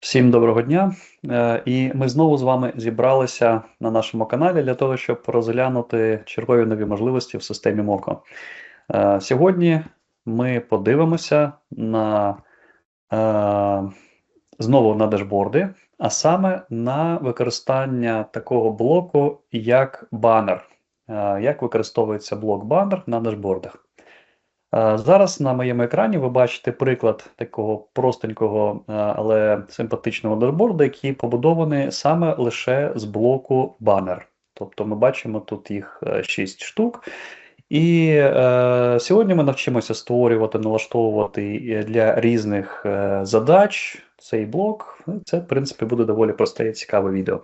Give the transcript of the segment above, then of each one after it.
Всім доброго дня. Е, І ми знову з вами зібралися на нашому каналі для того, щоб розглянути чергові нові можливості в системі МОКО. Е, Сьогодні ми подивимося на е, знову на дашборди, а саме на використання такого блоку, як банер. Як використовується блок банер на дашбордах. Е, Зараз на моєму екрані ви бачите приклад такого простенького, е, але симпатичного дашборду, який побудований саме лише з блоку банер. Тобто ми бачимо тут їх 6 штук. І е, сьогодні ми навчимося створювати, налаштовувати для різних е, задач цей блок. Це, в принципі, буде доволі просте і цікаве відео.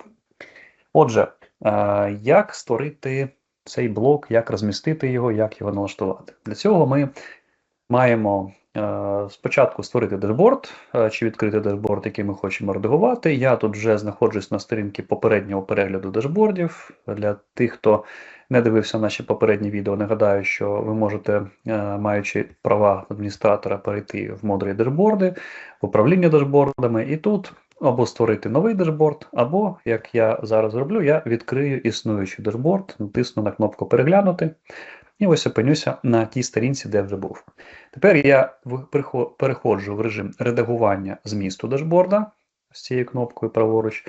Отже, е, як створити цей блок, як розмістити його, як його налаштувати. Для цього ми маємо е, спочатку створити дашборд е, чи відкрити дашборд, який ми хочемо редагувати. Я тут вже знаходжусь на сторінці попереднього перегляду дашбордів. Для тих, хто не дивився наші попередні відео, нагадаю, що ви можете, е, маючи права адміністратора, перейти в модулі дашборди, в управління дашбордами, і тут або створити новий дашборд, або, як я зараз роблю, я відкрию існуючий дашборд, натисну на кнопку Переглянути. І ось опинюся на тій сторінці, де вже був. Тепер я переходжу в режим редагування змісту дашборда з цією кнопкою праворуч.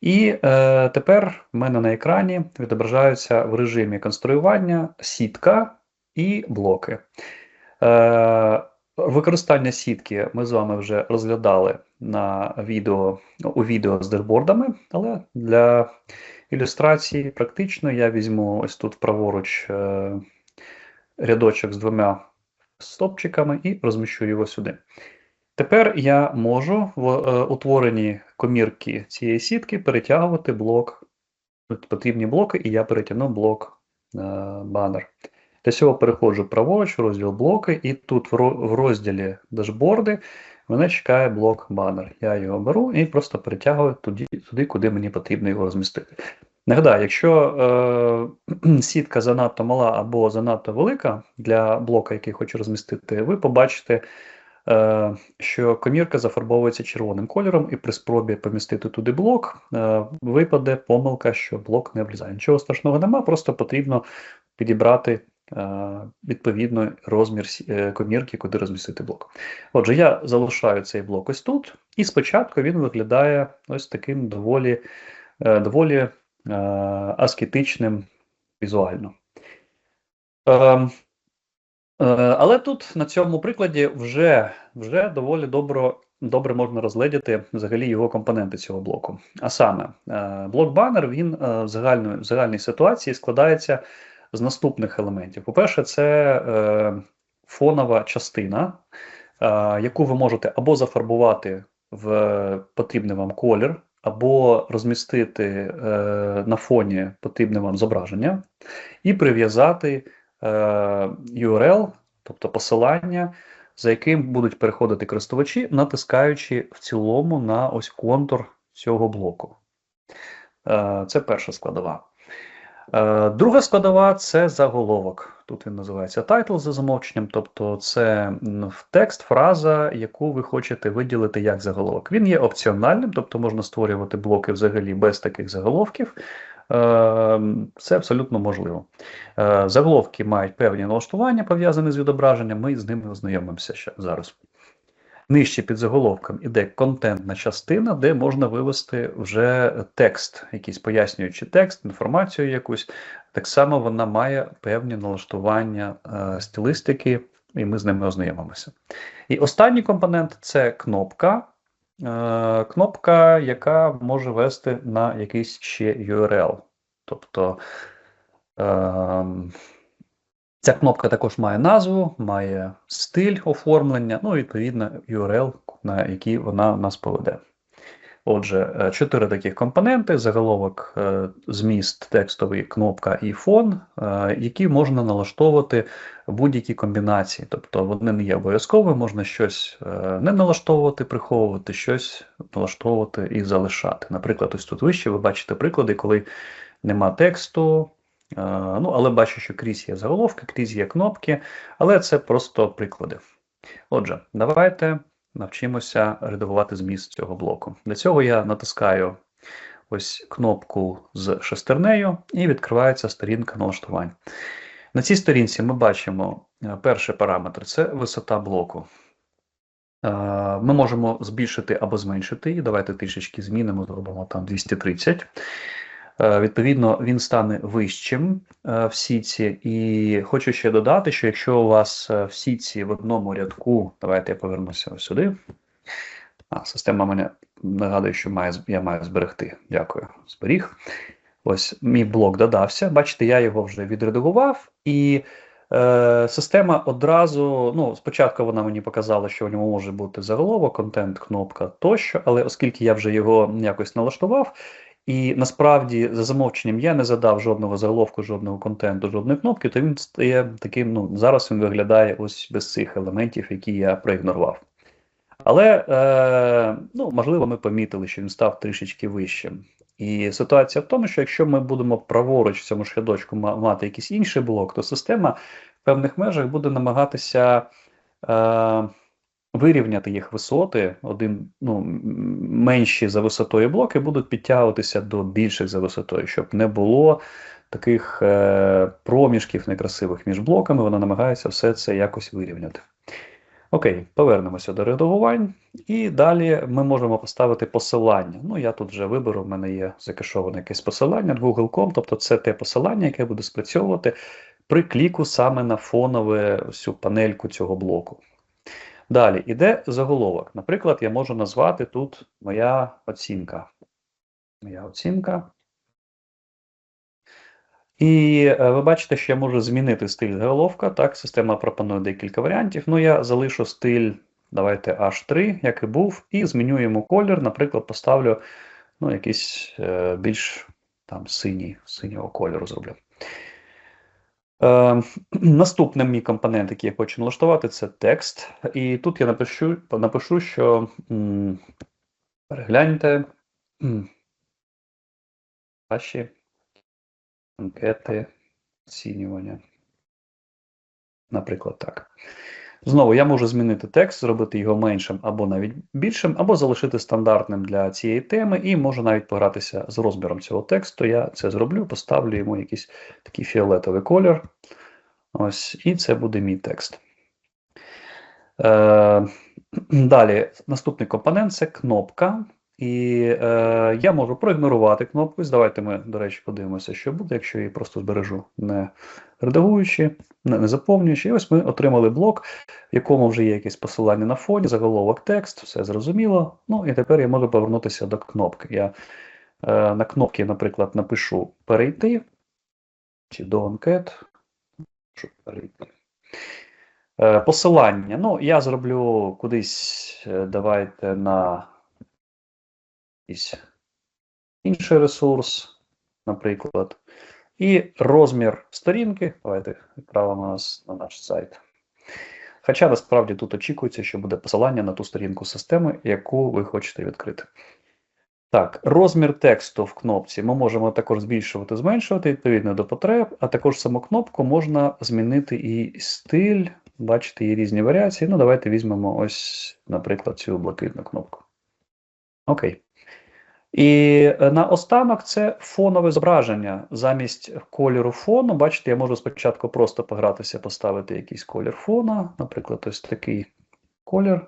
І е, тепер в мене на екрані відображаються в режимі конструювання сітка і блоки. Е, використання сітки ми з вами вже розглядали на відео, у відео з дашбордами, але для ілюстрації практично я візьму ось тут праворуч е, рядочок з двома стопчиками і розміщу його сюди. Тепер я можу в е, утворенні комірки цієї сітки перетягувати блок, потрібні блоки, і я перетягну блок е, банер. Для цього переходжу праворуч в розділ блоки, і тут в розділі дашборди мене чекає блок банер. Я його беру і просто перетягую туди, туди куди мені потрібно його розмістити. Нагадаю, якщо е, сітка занадто мала або занадто велика для блока, який хочу розмістити, ви побачите, е, що комірка зафарбовується червоним кольором, і при спробі помістити туди блок, е, випаде помилка, що блок не влізає. Нічого страшного нема, просто потрібно підібрати відповідно розмір е, комірки, куди розмістити блок. Отже, я залишаю цей блок ось тут, і спочатку він виглядає ось таким доволі, е, доволі е, аскетичним візуально. Ем, е, але тут на цьому прикладі вже, вже доволі добре, добре можна розгледіти взагалі його компоненти цього блоку. А саме, е, блок банер він е, в, загальної, в загальній ситуації складається з наступних елементів. По-перше, це е, фонова частина, е, яку ви можете або зафарбувати в потрібний вам колір, або розмістити е, на фоні потрібне вам зображення, і прив'язати е, URL, тобто посилання, за яким будуть переходити користувачі, натискаючи в цілому на ось контур цього блоку. Е, Це перша складова. Е, Друга складова це заголовок. Тут він називається title за замовченням, тобто це текст, фраза, яку ви хочете виділити як заголовок. Він є опціональним, тобто можна створювати блоки взагалі без таких заголовків. Е, Це абсолютно можливо. Е, Заголовки мають певні налаштування, пов'язані з відображенням. Ми з ними ознайомимося ще зараз. Нижче під заголовком іде контентна частина, де можна вивести вже текст, якийсь пояснюючий текст, інформацію якусь. Так само вона має певні налаштування е, стилістики, і ми з ними ознайомимося. І останній компонент це кнопка. Е, кнопка, яка може вести на якийсь ще URL. Тобто ем, Ця кнопка також має назву, має стиль оформлення, ну і відповідно URL, на який вона нас поведе. Отже, е, чотири таких компоненти: заголовок, е, зміст, текстовий, кнопка і фон, е, які можна налаштовувати будь-якій комбінації. Тобто вони не є обов'язковими, можна щось не налаштовувати, приховувати, щось налаштовувати і залишати. Наприклад, ось тут вище ви бачите приклади, коли нема тексту. Е, Ну, але бачу, що крізь є заголовки, крізь є кнопки, але це просто приклади. Отже, давайте навчимося редагувати зміст цього блоку. Для цього я натискаю ось кнопку з шестернею і відкривається сторінка налаштувань. На цій сторінці ми бачимо е, перший параметр це висота блоку. Е, Ми можемо збільшити або зменшити її. Давайте трішечки змінимо, зробимо там 230. Е, Відповідно, він стане вищим е, в сітці. І хочу ще додати, що якщо у вас е, в сітці в одному рядку, давайте я повернуся ось сюди. А, система мене нагадує, що має, я маю зберегти. Дякую. Зберіг. Ось мій блок додався. Бачите, я його вже відредагував, і система одразу. Ну, спочатку вона мені показала, що в ньому може бути заголовок, контент, кнопка тощо, але оскільки я вже його якось налаштував, і насправді за замовченням я не задав жодного заголовку, жодного контенту, жодної кнопки, то він стає таким. Ну зараз він виглядає ось без цих елементів, які я проігнорував. Але е, ну, можливо, ми помітили, що він став трішечки вищим. І ситуація в тому, що якщо ми будемо праворуч в цьому ж мати якийсь інший блок, то система в певних межах буде намагатися е, вирівняти їх висоти. Один ну, менші за висотою блоки будуть підтягуватися до більших за висотою, щоб не було таких е, проміжків некрасивих між блоками. Вона намагається все це якось вирівняти. Окей, повернемося до редагувань. І далі ми можемо поставити посилання. Ну, я тут вже виберу, в мене є закешоване якесь посилання Google.com, тобто це те посилання, яке буде спрацьовувати при кліку саме на фонове всю панельку цього блоку. Далі іде заголовок. Наприклад, я можу назвати тут моя оцінка. Моя оцінка. І е, ви бачите, що я можу змінити стиль заголовка. Так, система пропонує декілька варіантів. Ну, я залишу стиль, давайте H3, як і був, і зміню йому колір. Наприклад, поставлю ну, якийсь е, більш там синій, синього кольору зроблю. Е, наступний мій компонент, який я хочу налаштувати, це текст. І тут я напишу, напишу що м, перегляньте м, ваші анкети оцінювання. Наприклад, так. Знову я можу змінити текст, зробити його меншим або навіть більшим, або залишити стандартним для цієї теми, і можу навіть погратися з розміром цього тексту. Я це зроблю, поставлю йому якийсь такий фіолетовий колір. Ось, і це буде мій текст. Е, далі, наступний компонент це кнопка. І е, я можу проігнорувати кнопку. Давайте ми, до речі, подивимося, що буде, якщо її просто збережу, не редагуючи, не, не заповнюючи. І ось ми отримали блок, в якому вже є якесь посилання на фоні, заголовок текст, все зрозуміло. Ну і тепер я можу повернутися до кнопки. Я е, на кнопці, наприклад, напишу перейти чи до анкет. Щоб перейти. Е, посилання. Ну, я зроблю кудись, е, давайте на якийсь інший ресурс, наприклад. І розмір сторінки. Давайте відправимо нас на наш сайт. Хоча насправді тут очікується, що буде посилання на ту сторінку системи, яку ви хочете відкрити. Так, розмір тексту в кнопці ми можемо також збільшувати, зменшувати відповідно до потреб, а також саму кнопку можна змінити і стиль. Бачите, є різні варіації. Ну, давайте візьмемо ось, наприклад, цю блакитну кнопку. Окей. І е, наостанок це фонове зображення. Замість кольору фону, бачите, я можу спочатку просто погратися, поставити якийсь колір фона, наприклад, ось такий колір,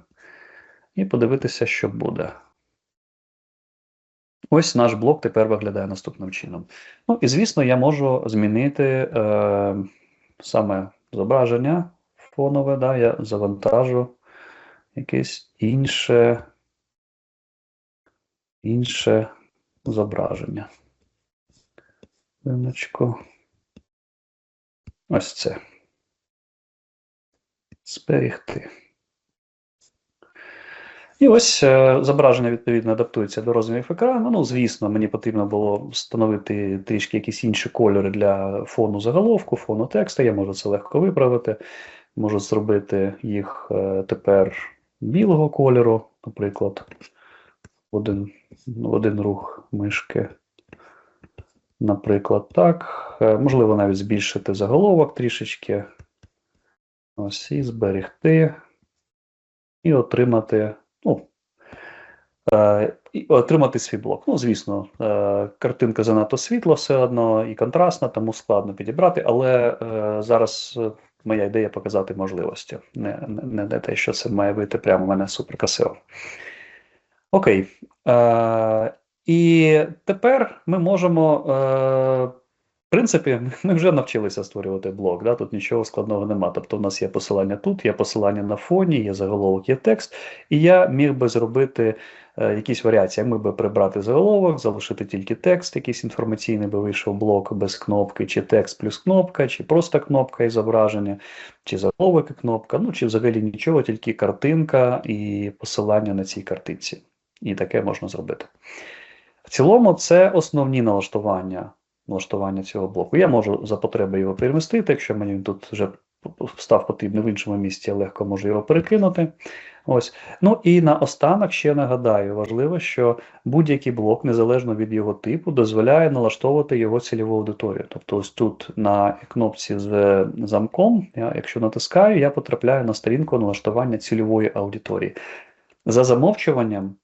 і подивитися, що буде. Ось наш блок тепер виглядає наступним чином. Ну і звісно, я можу змінити е, саме зображення фонове, да, я завантажу якесь інше, інше зображення. Хвилиночку. Ось це. Зберігти. І ось е, зображення відповідно адаптується до розмірів екрану. Ну, звісно, мені потрібно було встановити трішки якісь інші кольори для фону заголовку, фону тексту. Я можу це легко виправити. Можу зробити їх е, тепер білого кольору, наприклад, один, один рух мишки. Наприклад, так. Е, Можливо, навіть збільшити заголовок трішечки. Ось і зберегти. і отримати, ну, е, і отримати свій блок. Ну, звісно, е, картинка занадто світла все одно і контрастна, тому складно підібрати, але зараз моя ідея показати можливості, не, не, не те, що це має вийти прямо у мене супер красиво. Окей. Е, і тепер ми можемо. Е, в принципі, ми вже навчилися створювати блок, да? тут нічого складного нема. Тобто, у нас є посилання тут, є посилання на фоні, є заголовок, є текст, і я міг би зробити е, якісь варіації. Міг би прибрати заголовок, залишити тільки текст, якийсь інформаційний би вийшов блок без кнопки, чи текст плюс кнопка, чи просто кнопка і зображення, чи заголовок і кнопка, ну чи взагалі нічого, тільки картинка і посилання на цій картинці. І таке можна зробити. В цілому, це основні налаштування налаштування цього блоку. Я можу за потреби його перемістити, якщо мені він тут вже став потрібний в іншому місці, я легко можу його перекинути. Ось. Ну і наостанок ще нагадаю, важливо, що будь-який блок, незалежно від його типу, дозволяє налаштовувати його цільову аудиторію. Тобто, ось тут на кнопці з замком, я, якщо натискаю, я потрапляю на сторінку налаштування цільової аудиторії. За замовчуванням,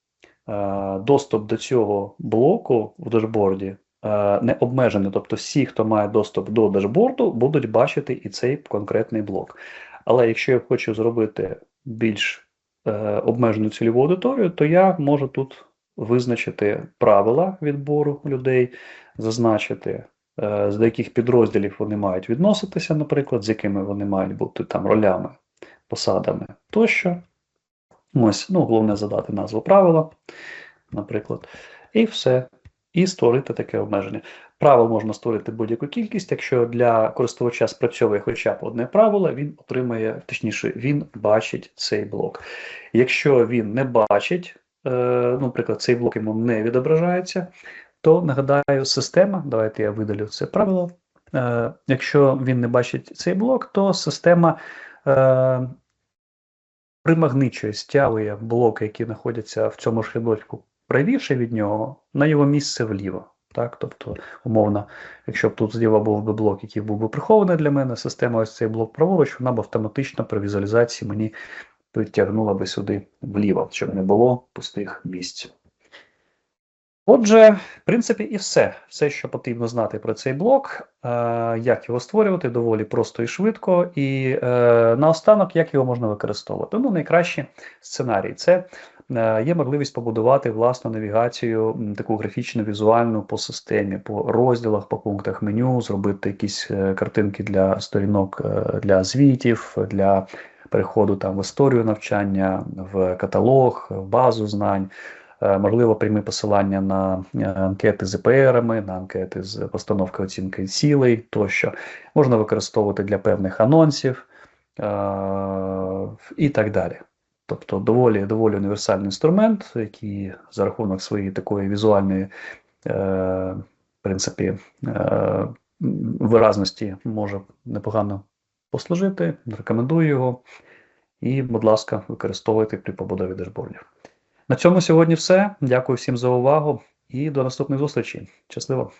доступ до цього блоку в дашборді Е, не обмежений. Тобто всі, хто має доступ до дашборду, будуть бачити і цей конкретний блок. Але якщо я хочу зробити більш е, обмежену цільову аудиторію, то я можу тут визначити правила відбору людей, зазначити, е, з яких підрозділів вони мають відноситися, наприклад, з якими вони мають бути там ролями, посадами тощо. Ось, ну, головне задати назву правила, наприклад, і все і створити таке обмеження. Правил можна створити будь-яку кількість. Якщо для користувача спрацьовує хоча б одне правило, він отримає, точніше, він бачить цей блок. Якщо він не бачить, е, ну, наприклад, цей блок йому не відображається, то нагадаю, система, давайте я видалю це правило. Е, якщо він не бачить цей блок, то система е, примагничує, стягує блоки, які знаходяться в цьому шрядочку правіше від нього, на його місце вліво. Так, Тобто, умовно, якщо б тут зліва був би блок, який був би прихований для мене, система ось цей блок праворуч, вона б автоматично при візуалізації мені притягнула би сюди вліво, щоб не було пустих місць. Отже, в принципі, і все. Все, що потрібно знати про цей блок, е, як його створювати, доволі просто і швидко. І е, наостанок, як його можна використовувати. Ну, найкращий сценарій це Е, є можливість побудувати власну навігацію, таку графічну, візуальну по системі, по розділах, по пунктах меню, зробити якісь картинки для сторінок для звітів, для переходу там в історію навчання, в каталог, в базу знань. Можливо, прямі посилання на анкети з ІПРами, на анкети з постановки оцінки цілей тощо. Можна використовувати для певних анонсів і так далі. Тобто доволі доволі універсальний інструмент, який за рахунок своєї такої візуальної е, в принципі, е, виразності може непогано послужити. Рекомендую його. І, будь ласка, використовуйте при побудові дашбордів. На цьому сьогодні все. Дякую всім за увагу і до наступних зустрічей. Щасливо!